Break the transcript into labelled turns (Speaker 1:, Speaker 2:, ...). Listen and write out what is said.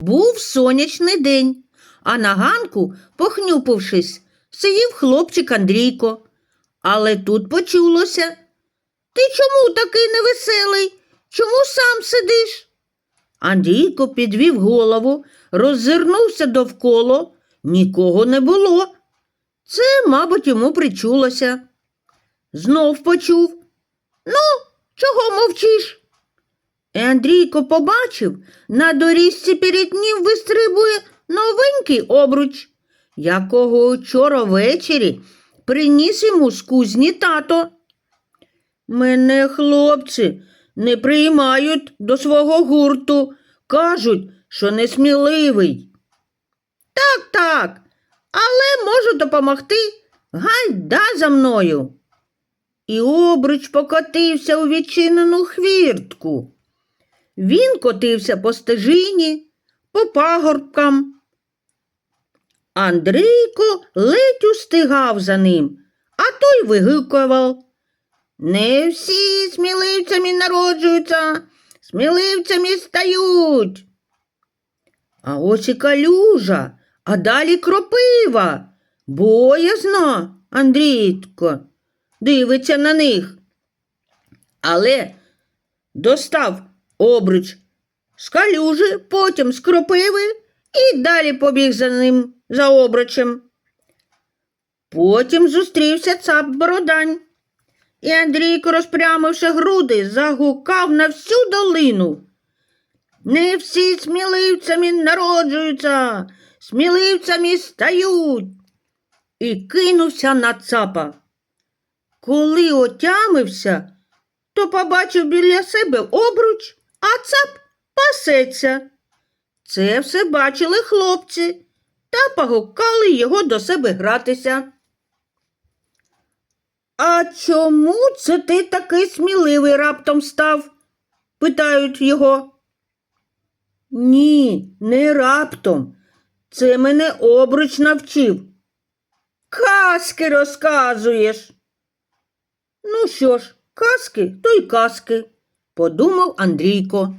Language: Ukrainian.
Speaker 1: Був сонячний день, а на ганку, похнюпившись, сидів хлопчик Андрійко. Але тут почулося. Ти чому такий невеселий? Чому сам сидиш? Андрійко підвів голову, роззирнувся довкола, нікого не було. Це, мабуть, йому причулося. Знов почув. Ну, чого мовчиш? І Андрійко побачив, на доріжці перед ним вистрибує новенький обруч, якого вчора ввечері приніс йому з кузні тато. Мене хлопці не приймають до свого гурту, кажуть, що несміливий. Так, так, але можу допомогти. Гайда за мною. І обруч покотився у відчинену хвіртку. Він котився по стежині, по пагорбкам. Андрійко ледь устигав за ним, а той вигукував. Не всі сміливцями народжуються, сміливцями стають. А ось і калюжа, а далі кропива. Боязно, Андрійко, дивиться на них. Але достав обруч з калюжі, потім з кропиви і далі побіг за ним за обручем. Потім зустрівся цап Бородань. І Андрійко, розпрямивши груди, загукав на всю долину. Не всі сміливцями народжуються, сміливцями стають. І кинувся на цапа. Коли отямився, то побачив біля себе обруч, а цап пасеться. Це все бачили хлопці та погукали його до себе гратися. А чому це ти такий сміливий раптом став? питають його. Ні, не раптом. Це мене обруч навчив. Казки розказуєш. Ну що ж, казки, то й казки, подумав Андрійко.